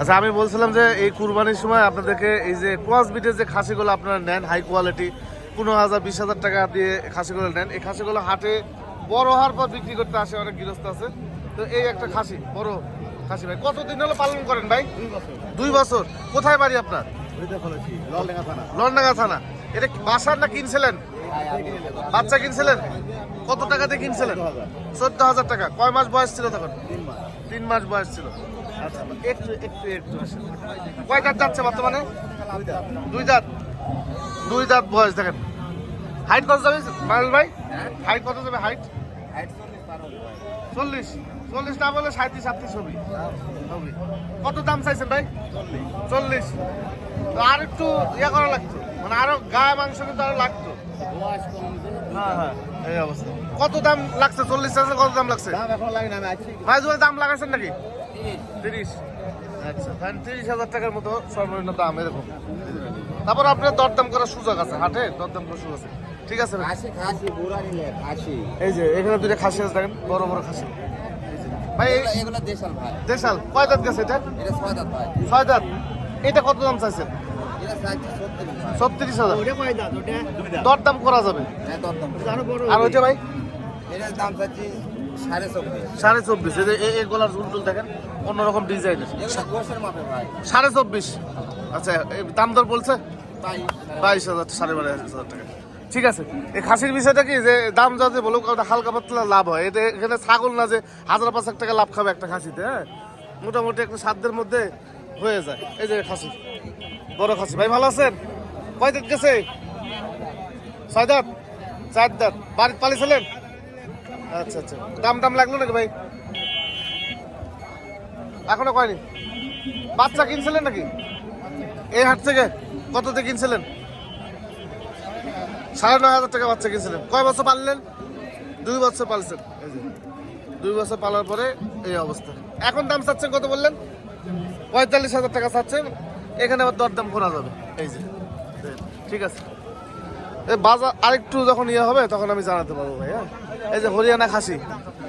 আচ্ছা আমি বলছিলাম যে এই কুরবানির সময় আপনাদেরকে এই যে ক্রস বিটের যে খাসিগুলো আপনারা নেন হাই কোয়ালিটি পনেরো হাজার বিশ হাজার টাকা দিয়ে খাসিগুলো নেন। এই খাসিগুলো হাটে বড় হওয়ার পর বিক্রি করতে আসে অনেক গৃহস্থ আছে। তো এই একটা খাসি বড় খাসি ভাই কতদিন হলো পালন করেন ভাই? দুই বছর। কোথায় বাড়ি আপনার? লন্ডাঙ্গা থানা। এটা বাসার না কিনছিলেন? বাচ্চা কিনছিলেন? কত টাকাতে কিনছিলেন? চোদ্দ হাজার। টাকা। কয় মাস বয়স ছিল তখন? তিন মাস বয়স ছিল। একটু একটু একটু আসেন। কয় দাঁত যাচ্ছে বর্তমানে? দুই দাঁত। দুই দাঁত বয়স দেখেন। হাইট কত যাবে মাইল ভাই? হাইট কত যাবে হাইট চল্লিশ। চল্লিশ না বলে সাঁত্রিশ সাতত্রিশ হবে। হবে। কত দাম চাইছেন ভাই? চল্লিশ। তো আর একটু ইয়ে করা লাগতো। মানে আরও গায়ে মাংস কিন্তু আরও লাগতো। হ্যাঁ হ্যাঁ এই অবস্থা। কত দাম লাগছে? চল্লিশ কত দাম লাগছে? ভাই দাম লাগাইছেন নাকি? তিরিশ। আচ্ছা তাহলে তিরিশ হাজার টাকার মতো সর্বনিম্ন দাম এরকম। তারপর আপনার দরদাম করার সুযোগ আছে হাটে দরদাম করার সুযোগ আছে। ঠিক আছে এই যে এখানে দুটো খাসি আছে দেখেন বড় বড় খাসি। ভাই এগুলো দেশাল ভাই। দেশাল কয় দাঁত গেছে এটা? এটা ছয় দাঁত ভাই। ছয় দাঁত। এটা কত দাম চাইছেন? চাইছে ছত্রিশ হাজার। দরদাম করা যাবে। হ্যাঁ দরদাম আর ওইটা ভাই? এটার দাম চাচ্ছি সাড়ে চব্বিশ। এই যে এ- এই গোলার ঝুল টুল দেখেন অন্যরকম ভাই। সাড়ে চব্বিশ। আচ্ছা দাম দর বলছে? বাইশ হাজার। সাড়ে বাইশ হাজার টাকা। ঠিক আছে এই খাসির বিষয়টা কি? যে দাম যাতে বলুক হালকা পাতলা লাভ হয়। এতে এখানে ছাগল না যে হাজার পাঁচ টাকা লাভ খাবে একটা খাসিতে হ্যাঁ? মোটামুটি একটা সাধ্যের মধ্যে হয়ে যায়। এই যে খাসি বড় খাসি। ভাই ভালো আছেন? কয় দাঁত গেছে? ছয় দাঁত? চার দাঁত। বাড়িতে পালিয়েছিলেন আচ্ছা আচ্ছা। দাম দাম লাগল নাকি ভাই? এখনও কয়নি? বাচ্চা কিনছিলেন নাকি? এই হাট থেকে কততে কিনছিলেন? সাড়ে নয় হাজার টাকা বাচ্চা কিনছিলেন। কয় বছর পাললেন? দুই বছর পালছেন। দুই বছর পালার পরে এই অবস্থা। এখন দাম চাচ্ছেন কত বললেন? পঁয়তাল্লিশ হাজার টাকা চাচ্ছেন। এখানে আবার দরদাম করা যাবে। এই যে ঠিক আছে। বাজার আরেকটু যখন ইয়ে হবে, তখন আমি জানাতে পারব ভাই হ্যাঁ? এই যে হরিয়ানা খাসি।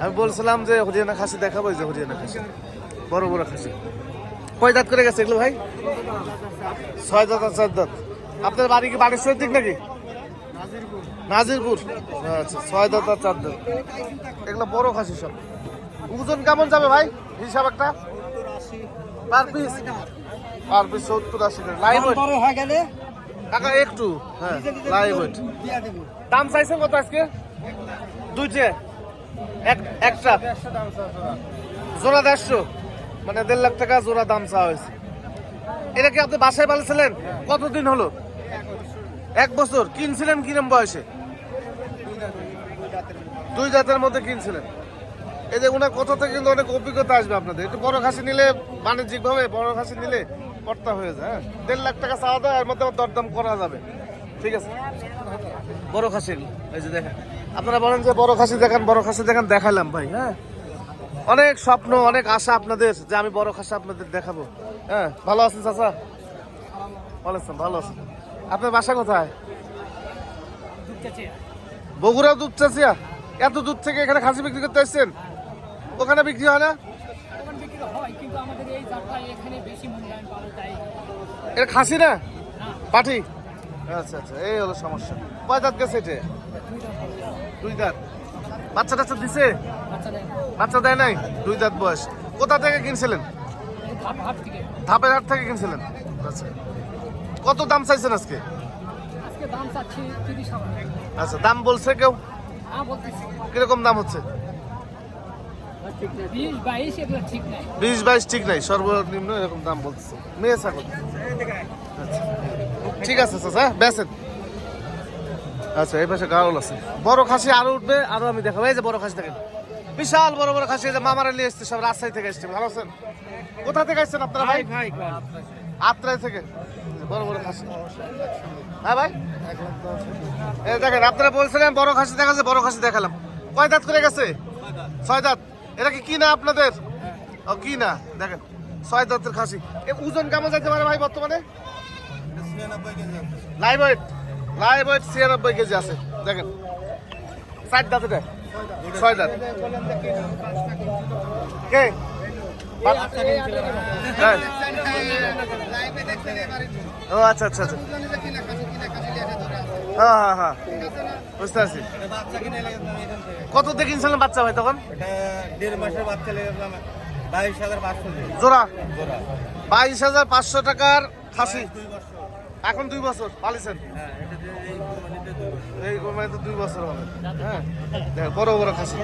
আমি বলছিলাম যে হরিয়ানা খাসি দেখাবো এই যে হরিয়ানা খাসি। বড় বড় খাসি। কয় দাঁত করে গেছে এগুলো ভাই? ছয় দাঁত আর চার দাঁত। আপনার বাড়ি কি বাড়ির দিক নাকি? নাজিরপুর। আচ্ছা ছয় দাঁত আর চার দাঁত। এগুলো বড় খাসি সব। ওজন কেমন যাবে ভাই? হিসাব একটা? Per piece? পার পিস সত্তর আশি লাইভ হয়ে গেলে কাকা একটু। হ্যাঁ লাইভ দাম চাইছেন কত আজকে? দুইটে, এক, একটা। জোড়া দেড়শো মানে দেড় লাখ টাকা জোড়া দাম চাওয়া হয়েছে। এটা কি আপনি বাসায় পালছিলেন কতদিন হলো? এক বছর। কিনছিলেন কিরম বয়সে? দুই জাতের মধ্যে কিনছিলেন। এই যে ওনার কথা থেকে কিন্তু অনেক অভিজ্ঞতা আসবে আপনাদের। একটু বড় খাসি নিলে বাণিজ্যিক ভাবে বড় খাসি নিলে কর্তা হয়ে যায় হ্যাঁ? দেড় লাখ টাকা চাওয়া দেয়, এর মধ্যে দরদাম করা যাবে। ঠিক আছে? বড় খাসি। এই যে দেখেন। আপনারা বলেন যে বড় খাসি দেখান বড় খাসি দেখান দেখালাম ভাই হ্যাঁ? অনেক স্বপ্ন অনেক আশা আপনাদের যে আমি বড় খাসি আপনাদের দেখাবো হ্যাঁ? ভালো আছেন চাচা? ভালো আছেন ভালো আছেন। আপনার বাসা কোথায়? বগুড়া দুধ চাচিয়া এত দূর থেকে এখানে খাসি বিক্রি করতে এসছেন ওখানে বিক্রি হয় না? দোকান বিক্রি হয় কিন্তু আমাদের এই জাতটাই এখানে বেশি মূল্যায়ন পাবো তাই এটা খাসি না। পাঠি? আচ্ছা আচ্ছা এই হলো সমস্যা। কয় দাঁত গেছে এটা? দুই দাঁত। বাচ্চা টাচ্চা দিছে? বাচ্চা দেয় নাই? দুই দাঁত বয়স। কোথা থেকে কিনছিলেন? ধাপের হাট থেকে কিনছিলেন? আচ্ছা। কত দাম চাইছেন আজকে? আচ্ছা দাম বলছে কেউ? হ্যাঁ কীরকম দাম হচ্ছে? বিশ বাইশ ঠিক নাই। বিশ বাইশ ঠিক নাই সর্বনিম্ন এরকম দাম বলতেছে। মেয়ে ছাগল। আচ্ছা। ঠিক আছে চাচা বেসেন আচ্ছা এই পাশে গাড়ল আছে। বড় খাসি আরও উঠবে আরও আমি দেখাবো। এই যে বড় খাসি দেখেন। বিশাল বড় বড় খাসি যে মামারা নিয়ে এসছে সব রাজশাহী থেকে এসছে। ভালো আছেন? কোথা থেকে এসছেন আপনারা ভাই? ভাই আত্রাই থেকে? বড় বড় খাসি। হ্যাঁ ভাই? এই দেখেন আপনারা বলছিলেন বড় খাসি দেখা যায় বড় খাসি দেখালাম। কয় দাঁত করে গেছে? ছয় দাঁত। এটা কি না আপনাদের? ও কি না দেখেন, ছয় দাঁতের খাসি। ওজন কেমন যাইতে পারে ভাই বর্তমানে? লাইভ ওয়েট লাইভ ওয়েট ছিয়ানব্বই কেজি আছে। দেখেন, চার দাঁত এটা। ছয় দাঁত। কে? ও আচ্ছা আচ্ছা আচ্ছা। হ্যাঁ হ্যাঁ হ্যাঁ। বুঝতে পারছি। কত কিনছিলেন বাচ্চা ভাই তখন? দেড় মাসের বাচ্চা লেগেছিলাম বাইশ হাজার পাঁচশো জোড়া? জোড়া। বাইশ হাজার পাঁচশো টাকার খাসি? দুই বছর। এখন দুই বছর পালিছেন? হ্যাঁ এটা যে এই দুই বছর। এই কোরবানি তো দুই বছর হবে। হ্যাঁ দেখো, বড় বড় খাসি।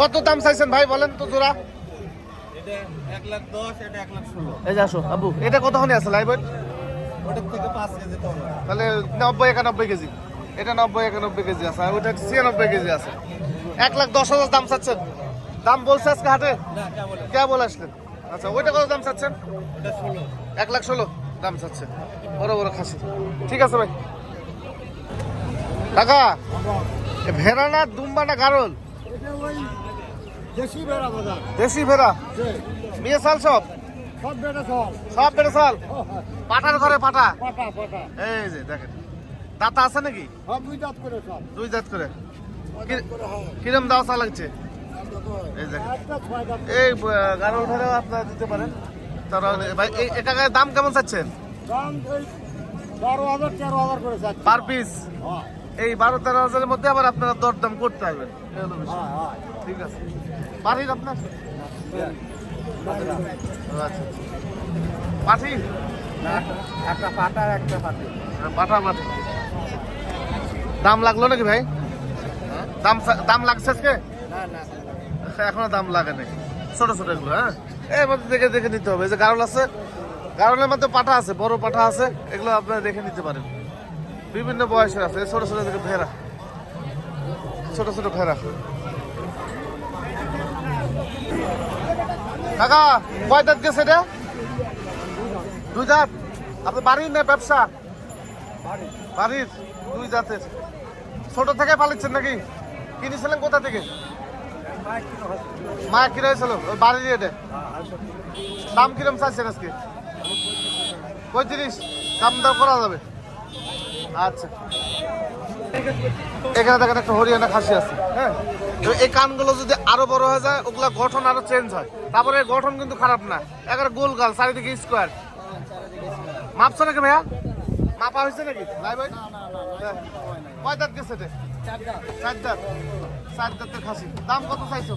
কত দাম চাইছেন ভাই বলেন তো জোড়া? এক লাখ দশ এটা এক লাখ ষোলো। এই যে আসো আবু এটা কতখানি আছে লাইভ ওটার থেকে পাঁচ কেজি তাহলে নব্বই একানব্বই কেজি। এটা নব্বই একানব্বই কেজি আছে আর ওইটা ছিয়ানব্বই কেজি আছে। এক লাখ দশ হাজার দাম চাচ্ছেন? দাম বলছে আজকে হাটে? না কে বলে আসলেন। আচ্ছা ওইটা কত দাম চাচ্ছেন? এক লাখ ষোলো দাম চাচ্ছে বড় বড় খাসি। ঠিক আছে ভাই। কাকা ভেড়া না দুম্বা না গারল? দেশি বেড়া বাজার। দেশি ভেড়া? মেয়ে সাল সব? সব বেড়া সব। সব বেড়ে সাল পাটার ঘরে পাটা। এই যে দেখেন। দাতা আছে নাকি? সব দুই দাঁত করে সব। দুই জাত করে। কিরম দাও চা লাগছে? এই দেখেন দাঁত এই গারল ভেড়াও আপনারা দিতে পারেন। তারা ভাই টাকায় দাম কেমন চাচ্ছেন? দাম বারো হাজার তেরো হাজার করে পার পিস? হ্যাঁ। এই বারো তেরো হাজারের মধ্যে আবার আপনারা দরদাম করতে পারবেন। হ্যাঁ হ্যাঁ। ঠিক আছে। পাঠির আপনার। আচ্ছা। পাঠি একটা পাটা একটা পাটি। পাঠা পাঠি। দাম লাগল নাকি ভাই? দাম দাম লাগছে আজকে? এখনও দাম লাগে নাই। ছোট ছোট এগুলো হ্যাঁ? এর মধ্যে দেখে দেখে নিতে হবে। এই যে গারল আছে গারলের মধ্যে পাঠা আছে বড় পাঠা আছে এগুলো আপনারা দেখে নিতে পারেন। বিভিন্ন বয়সের আছে ছোট ছোট থেকে ভেড়া। ছোট ছোট ভেড়া। কাকা কয় দাঁত গেছে এটা? দুই দাঁত। আপনার বাড়ির না ব্যবসা? বাড়ির দুই দাঁতের ছোট থেকে পালিচ্ছেন নাকি? কিনেছিলেন কোথা থেকে? মা কিনে হয়েছিল ওই বাড়ির এটা দাম কিরম চাইছেন আজকে? পঁয়ত্রিশ। দাম দাম করা যাবে। আচ্ছা। এখানে দেখেন একটা হরিয়ানা খাসি আছে হ্যাঁ? এই কানগুলো যদি আরও বড় হয়ে যায়, ওগুলা গঠন আরও চেঞ্জ হয়। তারপরে গঠন কিন্তু খারাপ না। একেবারে গোল গাল, চারিদিকে স্কোয়ার মাপছো নাকি ভাইয়া? মাপা হয়েছে নাকি? লাই ভাই। কয় দাঁত গেছে এটা? চার দাঁত। চার দাঁতের খাসি। দাম কত চাইছো?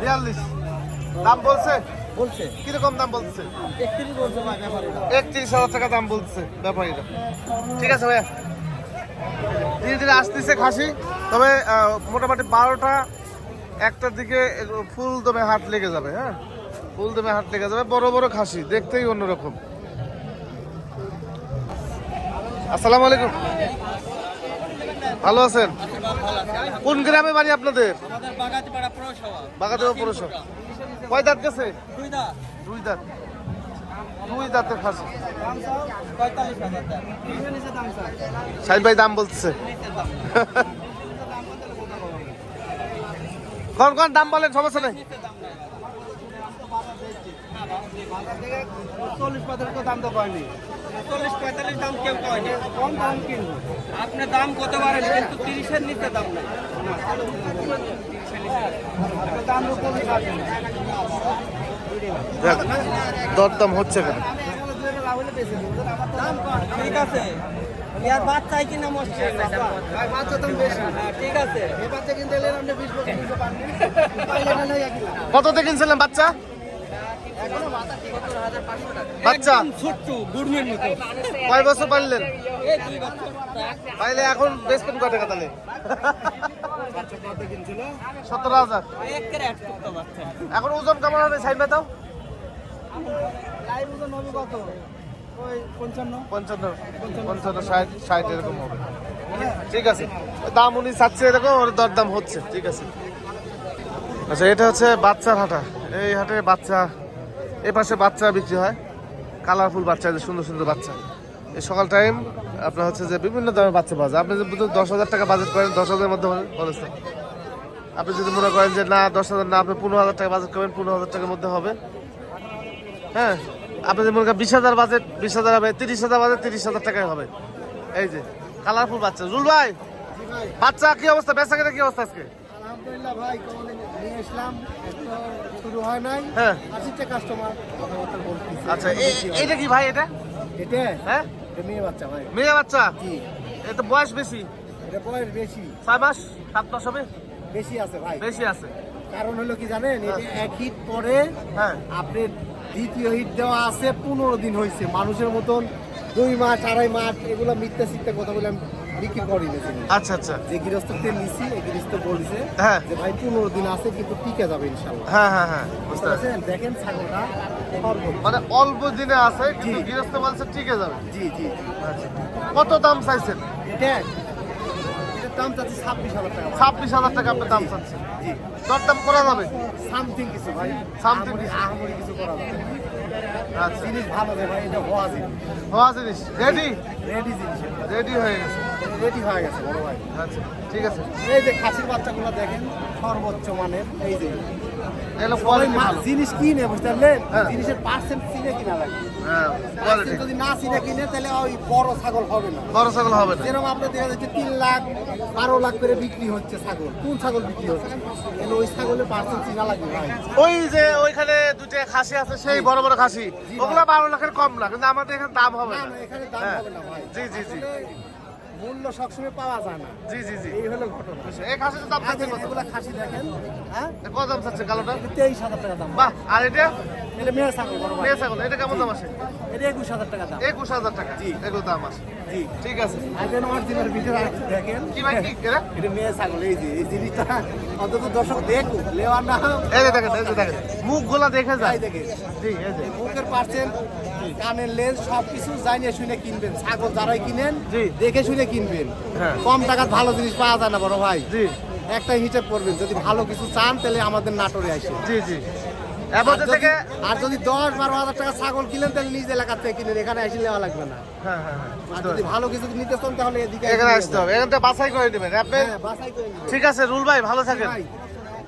বিয়াল্লিশ। দাম বলছে? বলছে। কীরকম দাম বলছে? একত্রিশ হাজার টাকা দাম বলছে ব্যাপারীরা। ঠিক আছে ভাইয়া। ধীরে ধীরে আসতেছে খাসি। তবে মোটামুটি বারোটা একটার দিকে ফুল দমে হাট লেগে যাবে হ্যাঁ? ফুল দমে হাট লেগে যাবে। বড় বড় খাসি দেখতেই অন্যরকম। আসসালামু আলাইকুম। ভালো আছেন? কোন গ্রামে বাড়ি আপনাদের? আমাদের বাগাতি বাগাতেও পৌরসভা। কয় দাঁত গেছে? দুই দাঁত। দুই দাঁতের স্যার সাইদ ভাই দাম বলতেছে। কোন কোন দাম বলেন সমস্যা নেই। চল্লিশ পঁয়তাল্লিশ দাম তো কয়নি। চল্লিশ পঁয়তাল্লিশ দাম কেউ কয়নি কম দাম কিনবো আপনি দাম কত পারেন কিন্তু তিরিশের নিচে দাম নাই। দরদাম হচ্ছে কেন? ঠিক আছে। ইয়ার বাচ্চাই কিনা মস্ত বাচ্চা তো বেশি। ঠিক আছে। এই বাচ্চা কিনতে আপনি বিশ বছর কততে কিনছিলেন বাচ্চা? বাচ্চা। ছোট্ট গুড়মের মতো। কয় বছর পারলেন পাইলে এখন বেচবেন কয় টাকা তাহলে সতেরো হাজার। এখন ওজন কেমন হবে? ওজন হবে ওই পঞ্চান্ন পঞ্চান্ন। পঞ্চান্ন ষাট ষাট এরকম হবে। ঠিক আছে। দাম উনি চাচ্ছে এরকম ওর দরদাম হচ্ছে। ঠিক আছে। আচ্ছা এটা হচ্ছে বাচ্চার হাটা। এই হাটে বাচ্চা এই পাশে বাচ্চা বিক্রি হয়। কালারফুল বাচ্চা যে সুন্দর সুন্দর বাচ্চা। এই সকাল টাইম আপনার হচ্ছে যে বিভিন্ন দামের বাচ্চা পাওয়া যায়। আপনি যদি দশ হাজার টাকা বাজেট করেন, দশ হাজারের মধ্যে বলেছেন আপনি যদি মনে করেন যে না, দশ হাজার না, আপনি পনেরো হাজার টাকা বাজেট করবেন, পনেরো হাজার টাকার মধ্যে হবে। হ্যাঁ? আপনি যদি মনে করেন বিশ হাজার বাজেট বিশ হাজার হবে, তিরিশ হাজার বাজেট তিরিশ হাজার টাকায় হবে। এই যে, কালারফুল বাচ্চা। জুল ভাই, বাচ্চা কি অবস্থা? বেচা কি অবস্থা আজকে? আলহামদুলিল্লাহ ভাই নিয়ে শুরু হয় নাই। হ্যাঁ। আসিচ্ছে কাস্টমার কথাবার্তা বলতেছে। আচ্ছা এ- এইটা কি ভাই এটা? এটা? হ্যাঁ। এটা মেয়ে বাচ্চা ভাই। মেয়ে বাচ্চা? জি। এটা বয়স বেশি। এটা বয়স বেশি। ছয় মাস সাত মাস হবে? বেশি আছে ভাই। বেশি আছে। কারণ হলো কি জানেন এটা এক হিট পরে হ্যাঁ। আপনি দ্বিতীয় হিট দেওয়া আছে পনেরো দিন হয়েছে। মানুষের মতন দুই মাস আড়াই মাস এগুলো মিথ্যা সিথ্যা কথা বলে আমি বিক্রি করি না আচ্ছা আচ্ছা। যে গৃহস্থ তেল নিছি এই গৃহস্থ বলছে হ্যাঁ। যে ভাই পনেরো দিন আছে কিন্তু টিকে যাবে ইনশাল্লাহ। হ্যাঁ হ্যাঁ হ্যাঁ বুঝতে পারছি। পারছেন? দেখেন ছাগলটা মানে অল্প দিনে আছে কিন্তু গৃহস্থ বলছে ঠিক যাবে। জি জি আচ্ছা। কত দাম চাইছেন? এটার দাম চাচ্ছি ছাব্বিশ হাজার টাকা। ছাব্বিশ হাজার টাকা আপনি দাম চাচ্ছেন। করা যাবে? সামথিং কিছু ভাই। আহামরি- কিছু। করা যাবে। আচ্ছা। জিনিস ভালো ভাই এটা হওয়া জিনিস। হওয়া জিনিস। রেডি রেডি জিনিস রেডি হয়ে গেছে। রেডি হয়ে গেছে বড় ভাই। আচ্ছা ঠিক আছে। এই যে খাসির বাচ্চাগুলো দেখেন সর্বোচ্চ মানের এই যে। জিনিস কিনে বুঝতে পারলেন? হ্যাঁ। জিনিসের পার্সেন্ট চিনে কিনা লাগে। হ্যাঁ যদি না চিনে কিনে তাহলে ওই বড় ছাগল হবে না। বড় ছাগল হবে না। যেরকম আপনার দেখা যাচ্ছে তিন লাখ বারো লাখ করে বিক্রি হচ্ছে ছাগল। কোন ছাগল বিক্রি হচ্ছে? তাহলে ওই ছাগলের পার্সেন্ট চিনা লাগবে ভাই। ওই যে ওইখানে দুটো খাসি আছে সেই বড় বড় খাসি। ওগুলো বারো লাখের কম না কিন্তু আমাদের এখানে দাম হবে না। এখানে দাম হ্যাঁ। হবে না ভাই। জি জি জি। মূল্য সবসময় পাওয়া যায় না। জি জি জি। এই হলো ঘটনা। এই খাসিটার দাম কত এগুলা খাসি দেখেন হ্যাঁ? কত দাম চাচ্ছে কালোটা? তেইশ হাজার টাকা দাম। বাহ আর এটা? এটা মেয়ে ছাগল বড় মেয়ে ছাগল এটা কেমন দাম আসে? এটা একুশ হাজার টাকা দাম। একুশ হাজার টাকা। জি। এগুলো দাম আছে জি। ঠিক আছে। আগের অরিজিনাল ভিডিও দেখেন। কি ভাই কি এটা মেয়ে ছাগল এই যে এই জিনিসটা। অন্তত দর্শক দেখুক লেওয়ার না এই যে দেখেন এই যে দেখেন মুখগুলা দেখে যায় দেখে জি এই যে। মুখের পার্সেন্ট কানের লেন্স সবকিছু জানিয়ে শুনে কিনবেন। ছাগল যারাই কিনেন জি। দেখে শুনে কিনবেন। হ্যাঁ। কম টাকার ভালো জিনিস পাওয়া যায় না বড় ভাই। জি। একটা হিসেব করবেন যদি ভালো কিছু চান তাহলে আমাদের নাটোরে আসে জি জি। আর যদি- থেকে আর যদি দশ বারো হাজার টাকা ছাগল কিনেন তাহলে নিজ এলাকা থেকে কিনেন। এখানে এসে নেওয়া লাগবে না। হ্যাঁ হ্যাঁ হ্যাঁ আর যদি ভালো কিছু নিতে চান তাহলে এদিকে এখানে আসতে হবে। এখান থেকে বাছাই করে নেবেন। আপনি যাবেন। হ্যাঁ করে ঠিক আছে রুল ভাই ভালো থাকেন।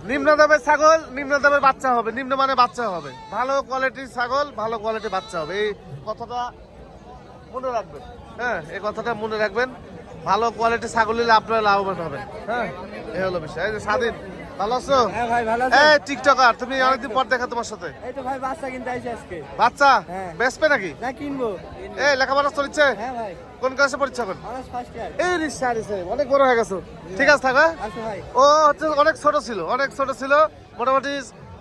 নিম্ন দামের ছাগল নিম্ন দামের বাচ্চা হবে। নিম্ন মানে বাচ্চা হবে। ভালো কোয়ালিটির ছাগল ভালো কোয়ালিটির বাচ্চা হবে। এই কথাটা মনে রাখবেন। হ্যাঁ এই কথাটা মনে রাখবেন। ভালো কোয়ালিটির ছাগল নিলে আপনারা লাভবান হবে হ্যাঁ এই হলো বিষয়। এই যে স্বাধীন। ভালো আছো? হ্যাঁ ভাই ভালো এই টিকটকার তুমি অনেকদিন পর দেখা তোমার সাথে। এই তো ভাই বাচ্চা কিনতে আইছি আজকে। বাচ্চা? হ্যাঁ। নাকি? না কিনবো। এই লেখাপড়া চলছে? হ্যাঁ ভাই। কোন ক্লাসে পড়ছো এখন? অনার্স ফার্স্ট ইয়ার এই রিসা রিসা অনেক বড় হয়ে গেছো। ঠিক আছে থাকো হ্যাঁ? আচ্ছা ভাই। ও হচ্ছে অনেক ছোট ছিল অনেক ছোট ছিল। মোটামুটি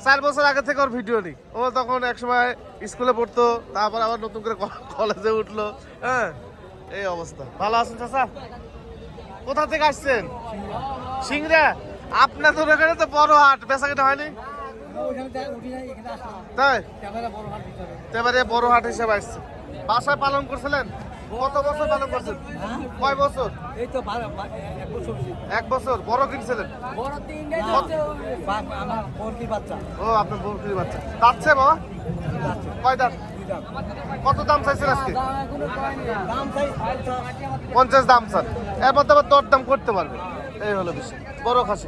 চার বছর আগে থেকে ওর ভিডিও নেই। ও তখন এক সময় স্কুলে পড়তো তারপর আবার নতুন করে কলেজে উঠল হ্যাঁ? এই অবস্থা। ভালো আছেন চাচা? কোথা থেকে আসছেন? সিংড়া? আপনাদের ওখানে তো বড় হাট বেচা কেনা হয়নি? তাই? এবারে বড় হাট হিসেবে আসছে। বাসায় পালন করছিলেন? কত বছর পালন করছেন? কয় বছর? এক বছর, বড় কিনছিলেন ও, আপনার বউকির বাচ্চা। যাচ্ছে বাবা? কয় দাঁত? কত দাম চাইছেন আজকে? পঞ্চাশ দাম স্যার এর মধ্যে আবার দর দাম করতে পারবে। এই হলো বিষয়। বড় খাসি।